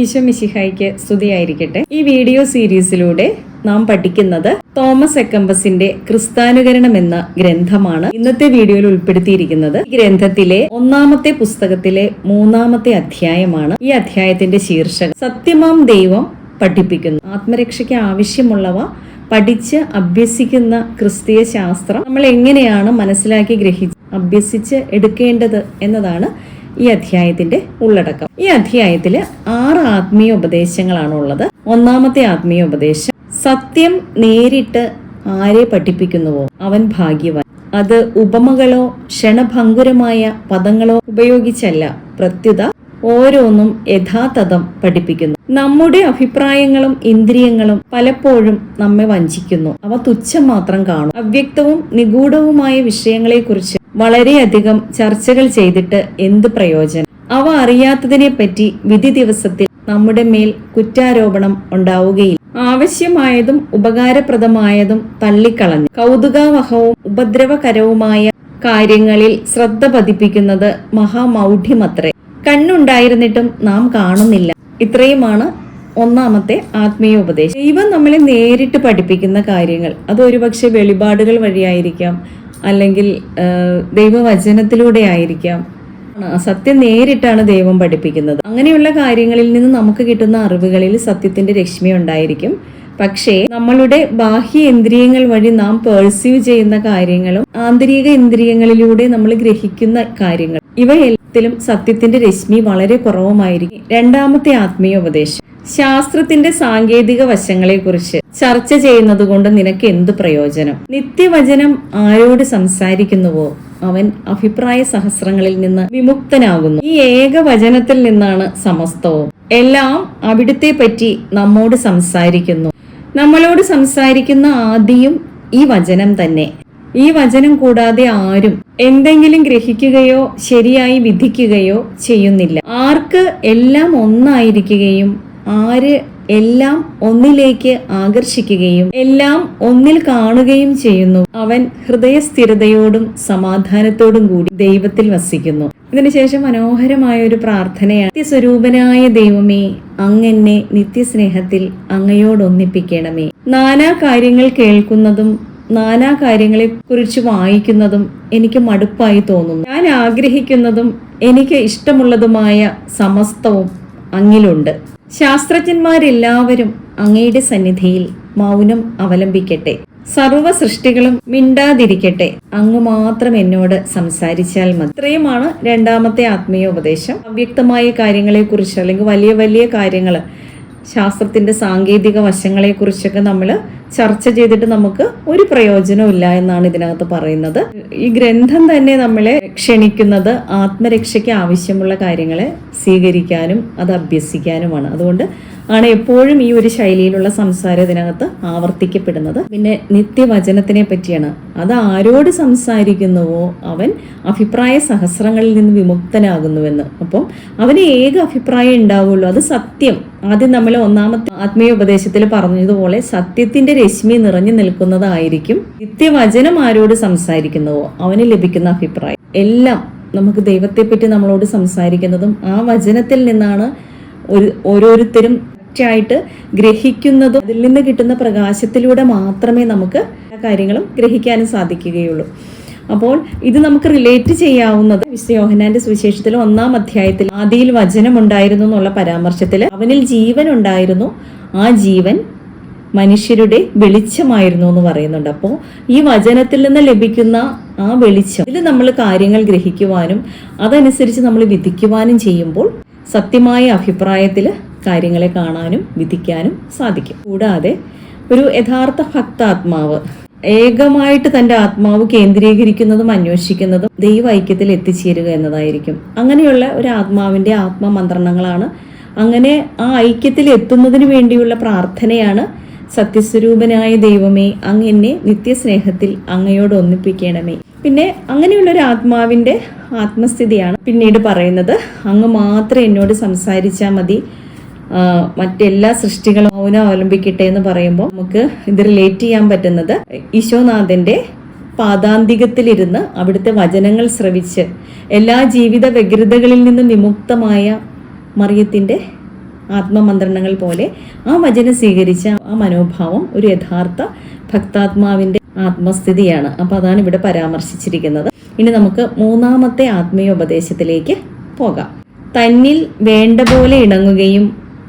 ഈശോ മിശിഹായിക്ക് സ്തുതിയായിരിക്കട്ടെ. ഈ വീഡിയോ സീരീസിലൂടെ നാം പഠിക്കുന്നത് തോമസ് എക്കമ്പസിന്റെ ക്രിസ്താനുകരണം എന്ന ഗ്രന്ഥമാണ് ഇന്നത്തെ വീഡിയോയിൽ ഉൾപ്പെടുത്തിയിരിക്കുന്നത്. ഈ ഗ്രന്ഥത്തിലെ ഒന്നാമത്തെ പുസ്തകത്തിലെ മൂന്നാമത്തെ അധ്യായമാണ് ഈ അധ്യായത്തിന്റെ ശീർഷകം. സത്യമാം ദൈവം പഠിപ്പിക്കുന്നു. ആത്മരക്ഷയ്ക്ക് ആവശ്യമുള്ളവ പഠിച്ച് അഭ്യസിക്കുന്ന ക്രിസ്തീയ ശാസ്ത്രം നമ്മൾ എങ്ങനെയാണ് മനസ്സിലാക്കി ഗ്രഹിച്ച് അഭ്യസിച്ച് എടുക്കേണ്ടത് എന്നതാണ് ഈ അധ്യായത്തിന്റെ ഉള്ളടക്കം. ഈ അധ്യായത്തിൽ ആറ് ആത്മീയ ഉപദേശങ്ങളാണ് ഉള്ളത്. ഒന്നാമത്തെ ആത്മീയ ഉപദേശം സത്യം നേരിട്ട് ആരെ പഠിപ്പിക്കുന്നുവോ? അവൻ ഭാഗ്യവാൻ. അത് ഉപമകളോ ക്ഷണഭങ്കുരമായ പദങ്ങളോ ഉപയോഗിച്ചല്ല. പ്രത്യുത ഓരോന്നും യഥാതഥം പഠിപ്പിക്കുന്നു. നമ്മുടെ അഭിപ്രായങ്ങളും ഇന്ദ്രിയങ്ങളും പലപ്പോഴും നമ്മെ വഞ്ചിക്കുന്നു. അവ തുച്ഛം മാത്രം കാണും. അവ്യക്തവും നിഗൂഢവുമായ വിഷയങ്ങളെക്കുറിച്ച് വളരെയധികം ചർച്ചകൾ ചെയ്തിട്ട് എന്ത് പ്രയോജനം? അവ അറിയാത്തതിനെ പറ്റി വിധി ദിവസത്തിൽ നമ്മുടെ മേൽ കുറ്റാരോപണം ഉണ്ടാവുകയില്ല. ആവശ്യമായതും ഉപകാരപ്രദമായതും തള്ളിക്കളഞ്ഞു കൗതുകാവഹവും ഉപദ്രവകരവുമായ കാര്യങ്ങളിൽ ശ്രദ്ധ പതിപ്പിക്കുന്നത് മഹാമൗഢ്യമത്രേ. കണ്ണുണ്ടായിരുന്നിട്ടും നാം കാണുന്നില്ല. ഇത്രയുമാണ് ഒന്നാമത്തെ ആത്മീയ ഉപദേശം. ദൈവം നമ്മളെ നേരിട്ട് പഠിപ്പിക്കുന്ന കാര്യങ്ങൾ. അത് ഒരുപക്ഷെ വെളിപാടുകൾ വഴിയായിരിക്കാം. അല്ലെങ്കിൽ ദൈവവചനത്തിലൂടെ ആയിരിക്കാം സത്യം നേരിട്ടാണ് ദൈവം പഠിപ്പിക്കുന്നത്. അങ്ങനെയുള്ള കാര്യങ്ങളിൽ നിന്ന് നമുക്ക് കിട്ടുന്ന അറിവുകളിൽ സത്യത്തിന്റെ രശ്മി ഉണ്ടായിരിക്കും. പക്ഷേ നമ്മളുടെ ബാഹ്യ ഇന്ദ്രിയങ്ങൾ വഴി നാം പേഴ്സീവ് ചെയ്യുന്ന കാര്യങ്ങളും ആന്തരിക ഇന്ദ്രിയങ്ങളിലൂടെ നമ്മൾ ഗ്രഹിക്കുന്ന കാര്യങ്ങൾ ഇവയെല്ലാത്തിലും സത്യത്തിന്റെ രശ്മി വളരെ കുറവുമായിരിക്കും. രണ്ടാമത്തെ ആത്മീയ ഉപദേശം ശാസ്ത്രത്തിന്റെ സാങ്കേതിക വശങ്ങളെക്കുറിച്ച് ചർച്ച ചെയ്യുന്നത് കൊണ്ട് നിനക്ക് എന്ത് പ്രയോജനം? നിത്യവചനം ആരോട് സംസാരിക്കുന്നുവോ? അവൻ അഭിപ്രായ സഹസ്രങ്ങളിൽ നിന്ന് വിമുക്തനാകുന്നു. ഈ ഏക വചനത്തിൽ നിന്നാണ് സമസ്തവും. എല്ലാം അവിടുത്തെ പറ്റി നമ്മോട് സംസാരിക്കുന്നു. നമ്മളോട് സംസാരിക്കുന്ന ആദ്യം ഈ വചനം തന്നെ. ഈ വചനം കൂടാതെ ആരും എന്തെങ്കിലും ഗ്രഹിക്കുകയോ ശരിയായി വിധിക്കുകയോ ചെയ്യുന്നില്ല. ആർക്ക് എല്ലാം ഒന്നായിരിക്കുകയും ആര് എല്ലാം ഒന്നിലേക്ക് ആകർഷിക്കുകയും എല്ലാം ഒന്നിൽ കാണുകയും ചെയ്യുന്നു. അവൻ ഹൃദയസ്ഥിരതയോടും സമാധാനത്തോടും കൂടി ദൈവത്തിൽ വസിക്കുന്നു. ഇതിനുശേഷം മനോഹരമായ ഒരു പ്രാർത്ഥനയാണ്. നിത്യസ്വരൂപനായ ദൈവമേ അങ്ങെന്നെ നിത്യസ്നേഹത്തിൽ അങ്ങയോടൊന്നിപ്പിക്കണമേ. നാനാ കാര്യങ്ങൾ കേൾക്കുന്നതും നാനാ കാര്യങ്ങളെ കുറിച്ച് വായിക്കുന്നതും എനിക്ക് മടുപ്പായി തോന്നുന്നു. ഞാൻ ആഗ്രഹിക്കുന്നതും എനിക്ക് ഇഷ്ടമുള്ളതുമായ സമസ്തവും അങ്ങിലുണ്ട്. ശാസ്ത്രജ്ഞന്മാരെല്ലാവരും അങ്ങയുടെ സന്നിധിയിൽ മൗനം അവലംബിക്കട്ടെ. സർവ സൃഷ്ടികളും മിണ്ടാതിരിക്കട്ടെ. അങ്ങ് മാത്രം എന്നോട് സംസാരിച്ചാൽ മതി. ഇത്രയുമാണ് രണ്ടാമത്തെ ആത്മീയ ഉപദേശം അവ്യക്തമായ കാര്യങ്ങളെക്കുറിച്ച് അല്ലെങ്കിൽ വലിയ വലിയ കാര്യങ്ങൾ ശാസ്ത്രത്തിന്റെ സാങ്കേതിക വശങ്ങളെക്കുറിച്ചൊക്കെ നമ്മൾ ചർച്ച ചെയ്തിട്ട് നമുക്ക് ഒരു പ്രയോജനവും ഇല്ല എന്നാണ് ഇതിനകത്ത് പറയുന്നത്. ഈ ഗ്രന്ഥം തന്നെ നമ്മളെ ക്ഷണിക്കുന്നത് ആത്മരക്ഷയ്ക്ക് ആവശ്യമുള്ള കാര്യങ്ങളെ സ്വീകരിക്കാനും അത് അഭ്യസിക്കാനുമാണ്. അതുകൊണ്ട് ആണ് എപ്പോഴും ഈ ഒരു ശൈലിയിലുള്ള സംസാരം ഇതിനകത്ത് ആവർത്തിക്കപ്പെടുന്നത്. പിന്നെ നിത്യവചനത്തിനെ പറ്റിയാണ്. അത് ആരോട് സംസാരിക്കുന്നുവോ അവൻ അഭിപ്രായ സഹസ്രങ്ങളിൽ നിന്ന് വിമുക്തനാകുന്നുവെന്ന്. അപ്പം അവന് ഏക അഭിപ്രായം ഉണ്ടാവുള്ളൂ. അത് സത്യം. ആദ്യം നമ്മൾ ഒന്നാമത്തെ ആത്മീയ ഉപദേശത്തിൽ പറഞ്ഞതുപോലെ സത്യത്തിന്റെ രശ്മി നിറഞ്ഞു നിൽക്കുന്നതായിരിക്കും നിത്യവചനം ആരോട് സംസാരിക്കുന്നുവോ അവന് ലഭിക്കുന്ന അഭിപ്രായം. എല്ലാം നമുക്ക് ദൈവത്തെപ്പറ്റി നമ്മളോട് സംസാരിക്കുന്നതും ആ വചനത്തിൽ നിന്നാണ് ഒരു ഓരോരുത്തരും ആയിട്ട് ഗ്രഹിക്കുന്നതും അതിൽ നിന്ന് കിട്ടുന്ന പ്രകാശത്തിലൂടെ മാത്രമേ നമുക്ക് കാര്യങ്ങളും ഗ്രഹിക്കാനും സാധിക്കുകയുള്ളൂ. അപ്പോൾ ഇത് നമുക്ക് റിലേറ്റ് ചെയ്യാവുന്നത് വിശ്വയോഹനാന്റെ സുവിശേഷത്തിൽ ഒന്നാം അധ്യായത്തിൽ ആദിയിൽ വചനമുണ്ടായിരുന്നു എന്നുള്ള പരാമർശത്തിൽ അവനിൽ ജീവൻ ഉണ്ടായിരുന്നു. ആ ജീവൻ മനുഷ്യരുടെ വെളിച്ചമായിരുന്നു എന്ന് പറയുന്നുണ്ട്. അപ്പോൾ ഈ വചനത്തിൽ നിന്ന് ലഭിക്കുന്ന ആ വെളിച്ചം ഇതിൽ നമ്മൾ കാര്യങ്ങൾ ഗ്രഹിക്കുവാനും അതനുസരിച്ച് നമ്മൾ വിധിക്കുവാനും ചെയ്യുമ്പോൾ സത്യമായ അഭിപ്രായത്തിൽ കാര്യങ്ങളെ കാണാനും വിധിക്കാനും സാധിക്കും. കൂടാതെ ഒരു യഥാർത്ഥ ഭക്താത്മാവ് ഏകമായിട്ട് തന്റെ ആത്മാവ് കേന്ദ്രീകരിക്കുന്നതും അന്വേഷിക്കുന്നതും ദൈവ ഐക്യത്തിൽ എത്തിച്ചേരുക എന്നതായിരിക്കും. അങ്ങനെയുള്ള ഒരു ആത്മാവിന്റെ ആത്മമന്ത്രണങ്ങളാണ് അങ്ങനെ ആ ഐക്യത്തിൽ എത്തുന്നതിന് വേണ്ടിയുള്ള പ്രാർത്ഥനയാണ് സത്യസ്വരൂപനായ ദൈവമേ അങ്ങ് എന്നെ നിത്യസ്നേഹത്തിൽ അങ്ങയോട് ഒന്നിപ്പിക്കണമേ. പിന്നെ അങ്ങനെയുള്ള ഒരു ആത്മാവിന്റെ ആത്മസ്ഥിതിയാണ് പിന്നീട് പറയുന്നത് അങ്ങ് മാത്രം എന്നോട് സംസാരിച്ചാൽ മതി മറ്റെല്ലാ സൃഷ്ടികളും മൗനം അവലംബിക്കട്ടെ എന്ന് പറയുമ്പോൾ നമുക്ക് ഇത് റിലേറ്റ് ചെയ്യാൻ പറ്റുന്നത് ഈശോനാഥന്റെ പാതാന്തികത്തിലിരുന്ന് അവിടുത്തെ വചനങ്ങൾ ശ്രവിച്ച് എല്ലാ ജീവിത വ്യഗ്രതകളിൽ നിന്നും വിമുക്തമായ മറിയത്തിന്റെ ആത്മമന്ത്രണങ്ങൾ പോലെ ആ വചനം സ്വീകരിച്ച ആ മനോഭാവം ഒരു യഥാർത്ഥ ഭക്താത്മാവിന്റെ ആത്മസ്ഥിതിയാണ്. അപ്പോൾ അതാണ് ഇവിടെ പരാമർശിച്ചിരിക്കുന്നത്. ഇനി നമുക്ക് മൂന്നാമത്തെ ആത്മീയ ഉപദേശത്തിലേക്ക് പോകാം. തന്നിൽ വേണ്ട പോലെ ഇണങ്ങുകയും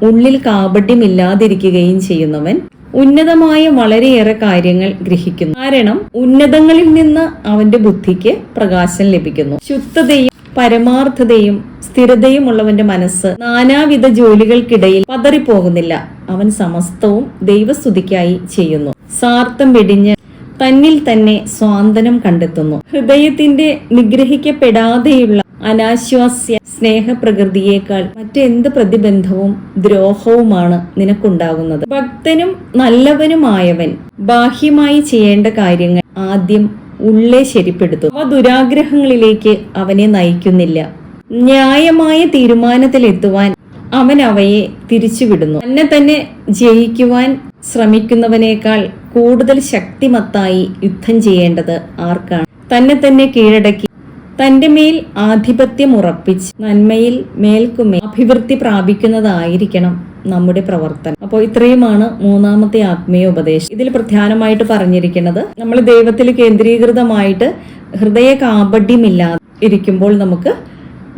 ഉള്ളിൽ കാപട്യമില്ലാതിരിക്കുകയും ചെയ്യുന്നവൻ ഉന്നതമായ വളരെയേറെ കാര്യങ്ങൾ ഗ്രഹിക്കുന്നു. കാരണം ഉന്നതങ്ങളിൽ നിന്ന് അവന്റെ ബുദ്ധിക്ക് പ്രകാശം ലഭിക്കുന്നു. ശുദ്ധതയും പരമാർത്ഥതയും സ്ഥിരതയും ഉള്ളവന്റെ മനസ്സ് നാനാവിധ ജോലികൾക്കിടയിൽ പതറിപ്പോകുന്നില്ല. അവൻ സമസ്തവും ദൈവസ്തുതിക്കായി ചെയ്യുന്നു. സാർത്ഥം വെടിഞ്ഞ് തന്നിൽ തന്നെ സ്വാന്തനം കണ്ടെത്തുന്നു. ഹൃദയത്തിന്റെ നിഗ്രഹിക്കപ്പെടാതെയുള്ള അനാശ്വാസ്യ സ്നേഹപ്രകൃതിയേക്കാൾ മറ്റെന്ത് പ്രതിബന്ധവും ദ്രോഹവുമാണ് നിനക്കുണ്ടാകുന്നത്. ഭക്തനും നല്ലവനുമായവൻ ബാഹ്യമായി ചെയ്യേണ്ട കാര്യങ്ങൾ ആദ്യം ഉള്ളേ ശരിപ്പെടുത്തും. അവ ദുരാഗ്രഹങ്ങളിലേക്ക് അവനെ നയിക്കുന്നില്ല. ന്യായമായ തീരുമാനത്തിലെത്തുവാൻ അവൻ അവയെ തിരിച്ചുവിടുന്നു. തന്നെ തന്നെ ജയിക്കുവാൻ ശ്രമിക്കുന്നവനേക്കാൾ കൂടുതൽ ശക്തിമത്തായി യുദ്ധം ചെയ്യേണ്ടത് ആർക്കാണ്? തന്നെ തന്നെ കീഴടക്കി തന്റെ മേൽ ആധിപത്യം ഉറപ്പിച്ച് നന്മയിൽ മേൽക്കുമേൽ അഭിവൃദ്ധി പ്രാപിക്കുന്നതായിരിക്കണം നമ്മുടെ പ്രവർത്തനം. അപ്പോൾ ഇത്രയുമാണ് മൂന്നാമത്തെ ആത്മീയ ഉപദേശം. ഇതിൽ പ്രധാനമായിട്ട് പറഞ്ഞിരിക്കുന്നത് നമ്മൾ ദൈവത്തിൽ കേന്ദ്രീകൃതമായിട്ട് ഹൃദയ കാപഡ്യമില്ലാതെ ഇരിക്കുമ്പോൾ നമുക്ക്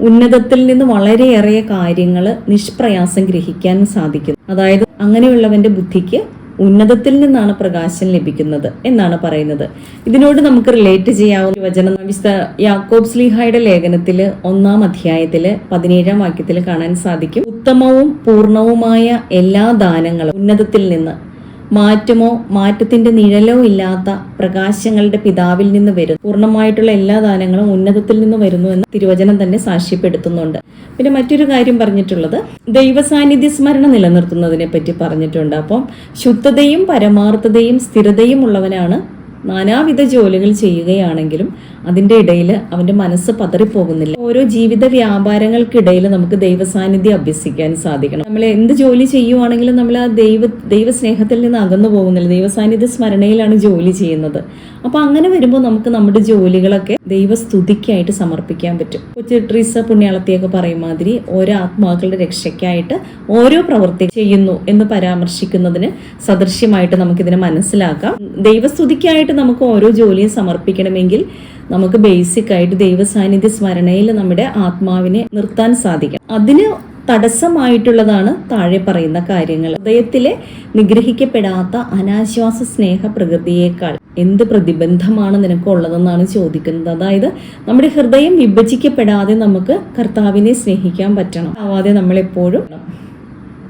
ഉന്നതത്തിൽ നിന്ന് വളരെയേറെ കാര്യങ്ങൾ നിഷ്പ്രയാസം ഗ്രഹിക്കാൻ സാധിക്കും. അതായത് അങ്ങനെയുള്ളവന്റെ ബുദ്ധിക്ക് ഉന്നതത്തിൽ നിന്നാണ് പ്രകാശം ലഭിക്കുന്നത് എന്നാണ് പറയുന്നത്. ഇതിനോട് നമുക്ക് റിലേറ്റ് ചെയ്യാവുന്ന വചനം വിശുദ്ധ യാക്കോബ് സ്ലീഹായുടെ ലേഖനത്തിൽ ഒന്നാം അധ്യായത്തിൽ പതിനേഴാം വാക്യത്തിൽ കാണാൻ സാധിക്കും. ഉത്തമവും പൂർണവുമായ എല്ലാ ദാനങ്ങളും ഉന്നതത്തിൽ നിന്ന് മാറ്റമോ മാറ്റത്തിന്റെ നിഴലോ ഇല്ലാത്ത പ്രകാശങ്ങളുടെ പിതാവിൽ നിന്ന് വരുന്നു. പൂർണമായിട്ടുള്ള എല്ലാ ദാനങ്ങളും ഉന്നതത്തിൽ നിന്ന് വരുന്നു എന്ന് തിരുവചനം തന്നെ സാക്ഷ്യപ്പെടുത്തുന്നുണ്ട്. പിന്നെ മറ്റൊരു കാര്യം പറഞ്ഞിട്ടുള്ളത് ദൈവസാന്നിധ്യ സ്മരണ നിലനിർത്തുന്നതിനെ പറ്റി പറഞ്ഞിട്ടുണ്ട്. അപ്പം ശുദ്ധതയും പരമാർത്ഥതയും സ്ഥിരതയും ഉള്ളവനാണ് നാനാവിധ ജോലികൾ ചെയ്യുകയാണെങ്കിലും അതിന്റെ ഇടയിൽ അവന്റെ മനസ്സ് പതറിപ്പോകുന്നില്ല. ഓരോ ജീവിത വ്യാപാരങ്ങൾക്കിടയിൽ നമുക്ക് ദൈവസാന്നിധ്യം അഭ്യസിക്കാൻ സാധിക്കണം. നമ്മൾ എന്ത് ജോലി ചെയ്യുവാണെങ്കിലും നമ്മൾ ആ ദൈവ ദൈവസ്നേഹത്തിൽ നിന്ന് അകന്നു പോകുന്നില്ല. ദൈവസാന്നിധ്യ സ്മരണയിലാണ് ജോലി ചെയ്യുന്നത്. അപ്പോൾ അങ്ങനെ വരുമ്പോൾ നമുക്ക് നമ്മുടെ ജോലികളൊക്കെ ദൈവസ്തുതിക്കായിട്ട് സമർപ്പിക്കാൻ പറ്റും. കൊച്ചു ട്രീസ പുണ്യാളത്തിയൊക്കെ പറയും മാതിരി ഓരോ ആത്മാക്കളുടെ രക്ഷയ്ക്കായിട്ട് ഓരോ പ്രവൃത്തി ചെയ്യുന്നു എന്ന് പരാമർശിക്കുന്നതിന് സദൃശ്യമായിട്ട് നമുക്കിതിനെ മനസ്സിലാക്കാം. ദൈവസ്തുതിക്കായിട്ട് നമുക്ക് ഓരോ ജോലിയും സമർപ്പിക്കണമെങ്കിൽ നമുക്ക് ബേസിക് ആയിട്ട് ദൈവസാന്നിധ്യ സ്മരണയിൽ നമ്മുടെ ആത്മാവിനെ നിർത്താൻ സാധിക്കും അതിന് തടസ്സമായിട്ടുള്ളതാണ് താഴെ പറയുന്ന കാര്യങ്ങൾ. ഹൃദയത്തിലെ നിഗ്രഹിക്കപ്പെടാത്ത അനാശ്വാസ സ്നേഹ പ്രകൃതിയേക്കാൾ എന്ത് പ്രതിബന്ധമാണ് നിനക്കുള്ളതെന്നാണ് ചോദിക്കുന്നത്. അതായത് നമ്മുടെ ഹൃദയം വിഭജിക്കപ്പെടാതെ നമുക്ക് കർത്താവിനെ സ്നേഹിക്കാൻ പറ്റണം. ആവാതെ നമ്മളെപ്പോഴും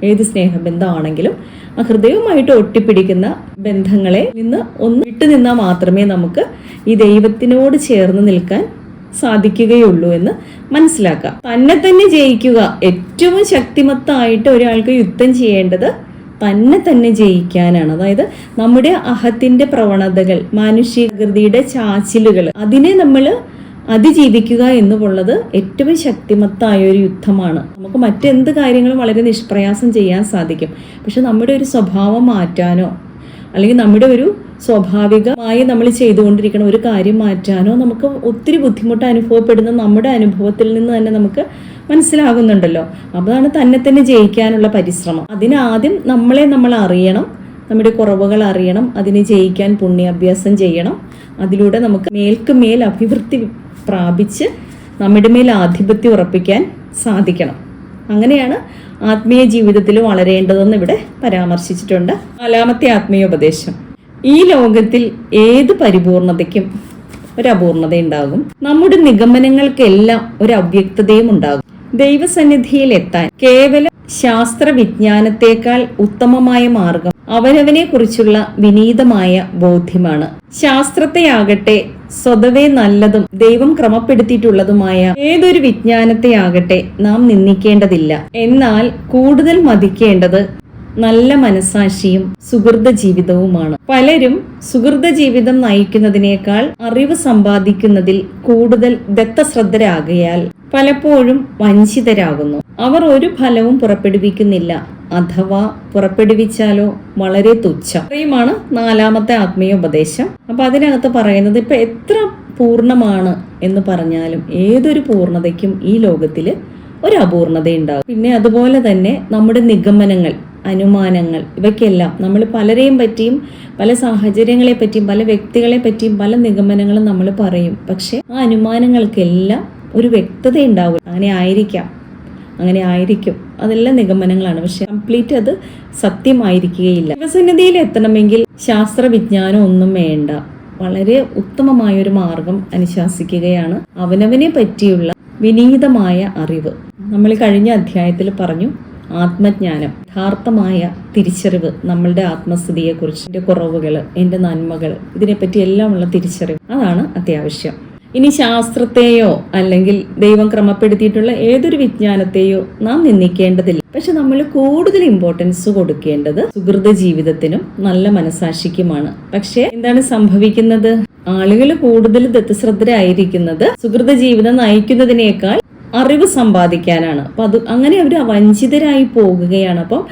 ഏത് സ്നേഹബന്ധമാണെങ്കിലും ആ ഹൃദയവുമായിട്ട് ഒട്ടിപ്പിടിക്കുന്ന ബന്ധങ്ങളെ നിന്ന് ഒന്ന് വിട്ടുനിന്നാൽ മാത്രമേ നമുക്ക് ഈ ദൈവത്തിനോട് ചേർന്ന് നിൽക്കാൻ സാധിക്കുകയുള്ളൂ എന്ന് മനസ്സിലാക്കാം. തന്നെ തന്നെ ജയിക്കുക. ഏറ്റവും ശക്തിമത്തായിട്ട് ഒരാൾക്ക് യുദ്ധം ചെയ്യേണ്ടത് തന്നെ തന്നെ ജയിക്കാനാണ്. അതായത് നമ്മുടെ അഹത്തിന്റെ പ്രവണതകൾ മാനുഷികൃതിയുടെ ചാച്ചിലുകൾ അതിനെ നമ്മൾ അതിജീവിക്കുക എന്നുള്ളത് ഏറ്റവും ശക്തിമത്തായ ഒരു യുദ്ധമാണ്. നമുക്ക് മറ്റെന്ത് കാര്യങ്ങളും വളരെ നിഷ്പ്രയാസം ചെയ്യാൻ സാധിക്കും. പക്ഷെ നമ്മുടെ ഒരു സ്വഭാവം മാറ്റാനോ അല്ലെങ്കിൽ നമ്മുടെ ഒരു സ്വാഭാവികമായി നമ്മൾ ചെയ്തുകൊണ്ടിരിക്കുന്ന ഒരു കാര്യം മാറ്റാനോ നമുക്ക് ഒത്തിരി ബുദ്ധിമുട്ട് അനുഭവപ്പെടുന്ന നമ്മുടെ അനുഭവത്തിൽ നിന്ന് തന്നെ നമുക്ക് മനസ്സിലാകുന്നുണ്ടല്ലോ. അതാണ് തന്നെ തന്നെ ജയിക്കാനുള്ള പരിശ്രമം. അതിനാദ്യം നമ്മളെ നമ്മൾ അറിയണം. നമ്മുടെ കുറവുകൾ അറിയണം. അതിനെ ജയിക്കാൻ പുണ്യാഭ്യാസം ചെയ്യണം. അതിലൂടെ നമുക്ക് മേൽക്ക് മേൽ അഭിവൃദ്ധി പ്രാപിച്ച് നമ്മുടെ മേൽ ആധിപത്യം ഉറപ്പിക്കാൻ സാധിക്കണം. അങ്ങനെയാണ് ആത്മീയ ജീവിതത്തിൽ വളരേണ്ടതെന്ന് ഇവിടെ പരാമർശിച്ചിട്ടുണ്ട്. നാലാമത്തെ ആത്മീയ ഉപദേശം. ഈ ലോകത്തിൽ ഏത് പരിപൂർണതയ്ക്കും ഒരു അപൂർണത ഉണ്ടാകും നമ്മുടെ നിഗമനങ്ങൾക്കെല്ലാം ഒരു അവ്യക്തതയും ഉണ്ടാകും. ദൈവസന്നിധിയിൽ എത്താൻ കേവലം ശാസ്ത്ര വിജ്ഞാനത്തെക്കാൾ ഉത്തമമായ മാർഗം അവനവനെ കുറിച്ചുള്ള വിനീതമായ ബോധ്യമാണ്. ശാസ്ത്രത്തെയാകട്ടെ സ്വതവേ നല്ലതും ദൈവം ക്രമപ്പെടുത്തിയിട്ടുള്ളതുമായ ഏതൊരു വിജ്ഞാനത്തെയാകട്ടെ നാം നിന്ദിക്കേണ്ടതില്ല. എന്നാൽ കൂടുതൽ മതിക്കേണ്ടത് നല്ല മനസാക്ഷിയും സുഹൃത ജീവിതവുമാണ്. പലരും സുഹൃത ജീവിതം നയിക്കുന്നതിനേക്കാൾ അറിവ് സമ്പാദിക്കുന്നതിൽ കൂടുതൽ ദത്തശ്രദ്ധരാകയാൽ പലപ്പോഴും വഞ്ചിതരാകുന്നു. അവർ ഒരു ഫലവും പുറപ്പെടുവിക്കുന്നില്ല. അഥവാ പുറപ്പെടുവിച്ചാലോ വളരെ തുച്ഛം. ഇത്രയുമാണ് നാലാമത്തെ ആത്മീയ ഉപദേശം അപ്പൊ അതിനകത്ത് പറയുന്നത് ഇപ്പൊ എത്ര പൂർണമാണ് എന്ന് പറഞ്ഞാലും ഏതൊരു പൂർണതയ്ക്കും ഈ ലോകത്തിൽ ഒരു അപൂർണത ഉണ്ടാകും പിന്നെ അതുപോലെ തന്നെ നമ്മുടെ നിഗമനങ്ങൾ അനുമാനങ്ങൾ ഇവയ്ക്കെല്ലാം നമ്മൾ പലരെയും പറ്റിയും പല സാഹചര്യങ്ങളെ പറ്റിയും പല വ്യക്തികളെ പറ്റിയും പല നിഗമനങ്ങളും നമ്മൾ പറയും. പക്ഷെ ആ അനുമാനങ്ങൾക്കെല്ലാം ഒരു വ്യക്തത ഉണ്ടാവും അങ്ങനെ ആയിരിക്കാം. അങ്ങനെ ആയിരിക്കും. അതെല്ലാം നിഗമനങ്ങളാണ്. പക്ഷെ കംപ്ലീറ്റ് അത് സത്യമായിരിക്കുകയില്ല. ശിവസന്നിധിയിൽ എത്തണമെങ്കിൽ ശാസ്ത്രവിജ്ഞാനം ഒന്നും വേണ്ട. വളരെ ഉത്തമമായ ഒരു മാർഗം അനുശാസിക്കുകയാണ് അവനവനെ പറ്റിയുള്ള വിനീതമായ അറിവ്. നമ്മൾ കഴിഞ്ഞ അധ്യായത്തിൽ പറഞ്ഞു ആത്മജ്ഞാനം യഥാർത്ഥമായ തിരിച്ചറിവ് നമ്മളുടെ ആത്മസ്ഥിതിയെക്കുറിച്ച് എന്റെ കുറവുകൾ എന്റെ നന്മകൾ ഇതിനെപ്പറ്റി എല്ലാമുള്ള തിരിച്ചറിവ്. അതാണ് അത്യാവശ്യം. ഇനി ശാസ്ത്രത്തെയോ അല്ലെങ്കിൽ ദൈവം ക്രമപ്പെടുത്തിയിട്ടുള്ള ഏതൊരു വിജ്ഞാനത്തെയോ നാം നിന്ദിക്കേണ്ടതില്ല. പക്ഷെ നമ്മൾ കൂടുതൽ ഇമ്പോർട്ടൻസ് കൊടുക്കേണ്ടത് സുഹൃത ജീവിതത്തിനും നല്ല മനസാക്ഷിക്കുമാണ്. പക്ഷെ എന്താണ് സംഭവിക്കുന്നത്? ആളുകൾ കൂടുതൽ ദത്തശ്രദ്ധരായിരിക്കുന്നത് സുഹൃത ജീവിതം നയിക്കുന്നതിനേക്കാൾ അറിവ് സമ്പാദിക്കാനാണ്. അപ്പൊ അത് അങ്ങനെ അവർ വഞ്ചിതരായി പോകുകയാണ്. അപ്പം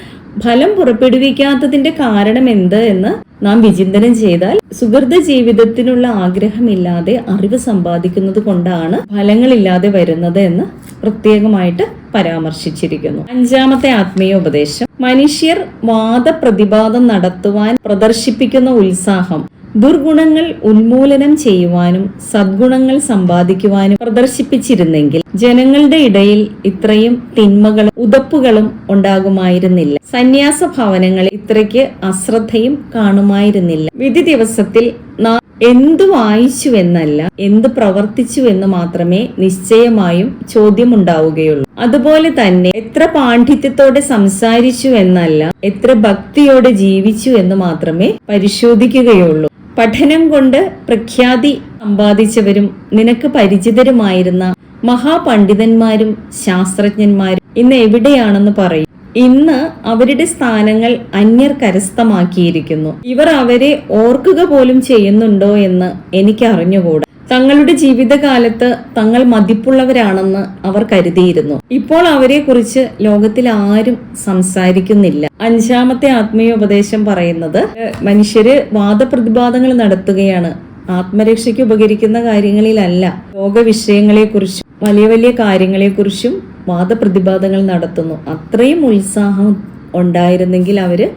ഫലം പുറപ്പെടുവിക്കാത്തതിന്റെ കാരണം എന്ത് എന്ന് നാം വിചിന്തനം ചെയ്താൽ സുഹൃത ജീവിതത്തിനുള്ള ആഗ്രഹമില്ലാതെ അറിവ് സമ്പാദിക്കുന്നത് കൊണ്ടാണ് ഫലങ്ങളില്ലാതെ വരുന്നത് എന്ന് പ്രത്യേകമായിട്ട് പരാമർശിച്ചിരിക്കുന്നു. അഞ്ചാമത്തെ ആത്മീയ ഉപദേശം. മനുഷ്യർ വാദപ്രതിവാദം നടത്തുവാൻ പ്രദർശിപ്പിക്കുന്ന ഉത്സാഹം. ദുർഗുണങ്ങൾ ഉന്മൂലനം ചെയ്യുവാനും സദ്ഗുണങ്ങൾ സമ്പാദിക്കുവാനും പ്രദർശിപ്പിച്ചിരുന്നെങ്കിൽ ജനങ്ങളുടെ ഇടയിൽ ഇത്രയും തിന്മകളും ഉതപ്പുകളും ഉണ്ടാകുമായിരുന്നില്ല. സന്യാസ ഭവനങ്ങളിൽ ഇത്രയ്ക്ക് അശ്രദ്ധയും കാണുമായിരുന്നില്ല. വിധി ദിവസത്തിൽ നാം എന്തു വായിച്ചു എന്നല്ല എന്ത് പ്രവർത്തിച്ചു എന്ന് മാത്രമേ നിശ്ചയമായും ചോദ്യമുണ്ടാവുകയുള്ളൂ. അതുപോലെ തന്നെ എത്ര പാണ്ഡിത്യത്തോടെ സംസാരിച്ചു എന്നല്ല എത്ര ഭക്തിയോടെ ജീവിച്ചു എന്ന് മാത്രമേ പരിശോധിക്കുകയുള്ളൂ. പഠനം കൊണ്ട് പ്രഖ്യാതി സമ്പാദിച്ചവരും നിനക്ക് പരിചിതരുമായിരുന്ന മഹാപണ്ഡിതന്മാരും ശാസ്ത്രജ്ഞന്മാരും ഇന്ന് എവിടെയാണെന്ന് പറയും. ഇന്ന് അവരുടെ സ്ഥാനങ്ങൾ അന്യർ കരസ്ഥമാക്കിയിരിക്കുന്നു. ഇവർ അവരെ ഓർക്കുക പോലും ചെയ്യുന്നുണ്ടോ എന്ന് എനിക്ക് അറിഞ്ഞുകൂടാ തങ്ങളുടെ ജീവിതകാലത്ത് തങ്ങൾ മതിപ്പുള്ളവരാണെന്ന് അവർ കരുതിയിരുന്നു. ഇപ്പോൾ അവരെ കുറിച്ച് ലോകത്തിൽ ആരും സംസാരിക്കുന്നില്ല. അഞ്ചാമത്തെ ആത്മീയോപദേശം പറയുന്നത് മനുഷ്യര് വാദപ്രതിവാദങ്ങൾ നടത്തുകയാണ്. ആത്മരക്ഷയ്ക്ക് ഉപകരിക്കുന്ന കാര്യങ്ങളിലല്ല ലോക വിഷയങ്ങളെക്കുറിച്ചും വലിയ വലിയ കാര്യങ്ങളെക്കുറിച്ചും വാദപ്രതിവാദങ്ങൾ നടത്തുന്നു. അത്രയും ഉത്സാഹം ഉണ്ടായിരുന്നെങ്കിൽ അവർ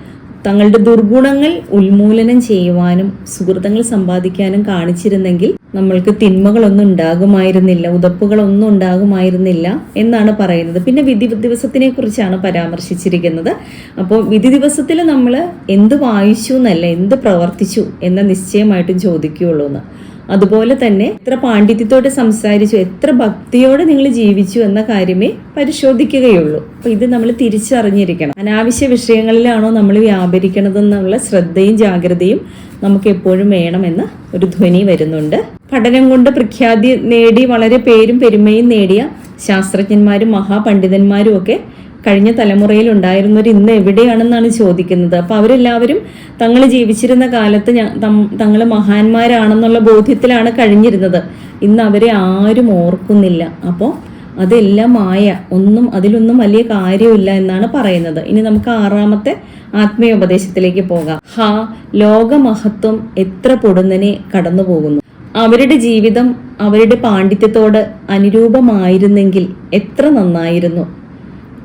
തങ്ങളുടെ ദുർഗുണങ്ങൾ ഉന്മൂലനം ചെയ്യുവാനും സുഹൃത്തങ്ങൾ സമ്പാദിക്കാനും കാണിച്ചിരുന്നെങ്കിൽ നമ്മൾക്ക് തിന്മകളൊന്നും ഉണ്ടാകുമായിരുന്നില്ല ഉതപ്പുകളൊന്നും ഉണ്ടാകുമായിരുന്നില്ല എന്നാണ് പറയുന്നത്. പിന്നെ വിധി ദിവസത്തിനെ കുറിച്ചാണ് പരാമർശിച്ചിരിക്കുന്നത്. അപ്പോൾ വിധി ദിവസത്തിൽ നമ്മൾ എന്ത് വായിച്ചു എന്നല്ല എന്ത് പ്രവർത്തിച്ചു എന്ന നിശ്ചയമായിട്ടും ചോദിക്കുകയുള്ളൂ എന്ന് അതുപോലെ തന്നെ എത്ര പാണ്ഡിത്യത്തോടെ സംസാരിച്ചു എത്ര ഭക്തിയോടെ നിങ്ങൾ ജീവിച്ചു എന്ന കാര്യമേ പരിശോധിക്കുകയുള്ളൂ. അപ്പൊ ഇത് നമ്മൾ തിരിച്ചറിഞ്ഞിരിക്കണം. അനാവശ്യ വിഷയങ്ങളിലാണോ നമ്മൾ വ്യാപരിക്കണതെന്നുള്ള ശ്രദ്ധയും ജാഗ്രതയും നമുക്ക് എപ്പോഴും വേണമെന്ന് ഒരു ധ്വനി വരുന്നുണ്ട്. പഠനം കൊണ്ട് പ്രഖ്യാതി നേടി വളരെ പേരും പെരുമയും നേടിയ ശാസ്ത്രജ്ഞന്മാരും മഹാപണ്ഡിതന്മാരും ഒക്കെ കഴിഞ്ഞ തലമുറയിൽ ഉണ്ടായിരുന്നവർ ഇന്ന് എവിടെയാണെന്നാണ് ചോദിക്കുന്നത്? അപ്പൊ അവരെല്ലാവരും തങ്ങൾ ജീവിച്ചിരുന്ന കാലത്ത് തങ്ങൾ മഹാന്മാരാണെന്നുള്ള ബോധ്യത്തിലാണ് കഴിഞ്ഞിരുന്നത്. ഇന്ന് അവരെ ആരും ഓർക്കുന്നില്ല. അപ്പോൾ അതെല്ലാം മായ ഒന്നും അതിലൊന്നും വലിയ കാര്യമില്ല എന്നാണ് പറയുന്നത്. ഇനി നമുക്ക് ആറാമത്തെ ആത്മീയോപദേശത്തിലേക്ക് പോകാം. ഹാ ലോകമഹത്വം എത്ര പൊടുന്നനെ കടന്നു പോകുന്നു അവരുടെ ജീവിതം അവരുടെ പാണ്ഡിത്യത്തോട് അനുരൂപമായിരുന്നെങ്കിൽ എത്ര നന്നായിരുന്നു.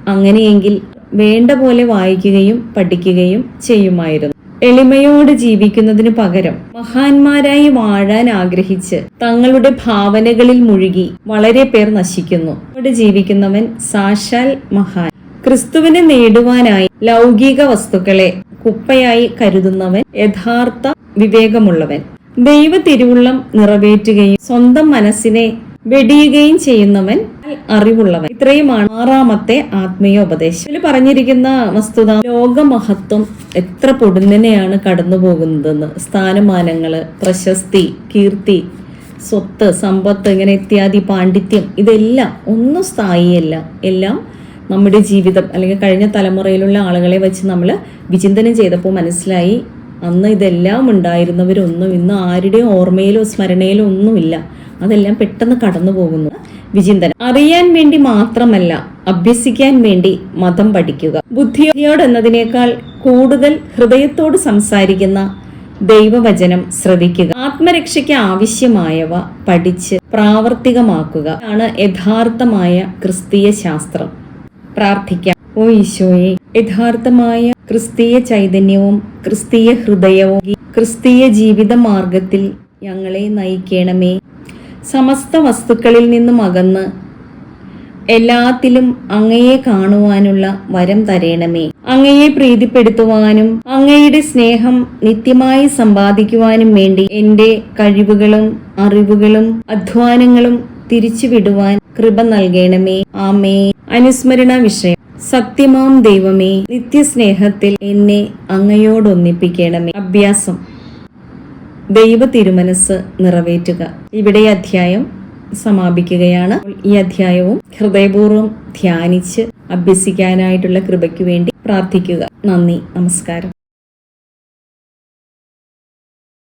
അങ്ങനെയെങ്കിൽ വേണ്ട പോലെ വായിക്കുകയും പഠിക്കുകയും ചെയ്യുമായിരുന്നു. എളിമയോട് ജീവിക്കുന്നതിന് പകരം മഹാന്മാരായി വാഴാൻ ആഗ്രഹിച്ച് തങ്ങളുടെ ഭാവനകളിൽ മുഴുകി വളരെ പേർ നശിക്കുന്നു. അവിടെ ജീവിക്കുന്നവൻ സാക്ഷാൽ മഹാൻ. ക്രിസ്തുവിനെ നേടുവാനായി ലൗകിക വസ്തുക്കളെ കുപ്പയായി കരുതുന്നവൻ യഥാർത്ഥ വിവേകമുള്ളവൻ. ദൈവ തിരുവുള്ളം നിറവേറ്റുകയും സ്വന്തം മനസ്സിനെ വെടിയുകയും ചെയ്യുന്നവൻ അറിവുള്ളവൻ. ഇത്രയുമാണ് ആറാമത്തെ ആത്മീയ ഉപദേശം ഇതിൽ പറഞ്ഞിരിക്കുന്ന വസ്തുത ലോകമഹത്വം എത്ര പൊടുന്നനെയാണ് കടന്നു പോകുന്നതെന്ന് സ്ഥാനമാനങ്ങൾ പ്രശസ്തി കീർത്തി സ്വത്ത് സമ്പത്ത് ഇങ്ങനെ ഇത്യാദി പാണ്ഡിത്യം ഇതെല്ലാം ഒന്നും സ്ഥായിയല്ല. എല്ലാം നമ്മുടെ ജീവിതം അല്ലെങ്കിൽ കഴിഞ്ഞ തലമുറയിലുള്ള ആളുകളെ വെച്ച് നമ്മൾ വിചിന്തനം ചെയ്തപ്പോൾ മനസ്സിലായി അന്ന് ഇതെല്ലാം ഉണ്ടായിരുന്നവരൊന്നും ഇന്ന് ആരുടെയും ഓർമ്മയിലോ സ്മരണയിലോ ഒന്നുമില്ല. അതെല്ലാം പെട്ടെന്ന് കടന്നു പോകുന്നു. വിചിന്തനം. അറിയാൻ വേണ്ടി മാത്രമല്ല അഭ്യസിക്കാൻ വേണ്ടി മതം പഠിക്കുക. ബുദ്ധിയോട് എന്നതിനേക്കാൾ കൂടുതൽ ഹൃദയത്തോട് സംസാരിക്കുന്ന ദൈവവചനം ശ്രദ്ധിക്കുക ആത്മരക്ഷയ്ക്ക് ആവശ്യമായവ പഠിച്ച് പ്രാവർത്തികമാക്കുക. ആണ് യഥാർത്ഥമായ ക്രിസ്തീയ ശാസ്ത്രം. പ്രാർത്ഥിക്കാം. ഓ ഈശോയെ യഥാർത്ഥമായ ക്രിസ്തീയ ചൈതന്യവും ക്രിസ്തീയ ഹൃദയവും ക്രിസ്തീയ ജീവിത മാർഗത്തിൽ ഞങ്ങളെ നയിക്കണമേ. സമസ്ത വസ്തുക്കളിൽ നിന്നും അകന്ന് എല്ലാത്തിലും അങ്ങയെ കാണുവാനുള്ള വരം തരേണമേ. അങ്ങയെ പ്രീതിപ്പെടുത്തുവാനും അങ്ങയുടെ സ്നേഹം നിത്യമായി സമ്പാദിക്കുവാനും വേണ്ടി എന്റെ കഴിവുകളും അറിവുകളും അധ്വാനങ്ങളും തിരിച്ചുവിടുവാൻ കൃപ നൽകണമേ. ആമേ അനുസ്മരണ വിഷയം. സത്യമാം ദൈവമേ നിത്യസ്നേഹത്തിൽ എന്നെ അങ്ങയോടൊന്നിപ്പിക്കണമേ അഭ്യാസം. ദൈവ തിരുമനസ് നിറവേറ്റുക. ഇവിടെ അധ്യായം സമാപിക്കുകയാണ്. ഈ അധ്യായവും ഹൃദയപൂർവം ധ്യാനിച്ച് അഭ്യസിക്കാനായിട്ടുള്ള കൃപയ്ക്ക് വേണ്ടി പ്രാർത്ഥിക്കുക. നന്ദി. നമസ്കാരം.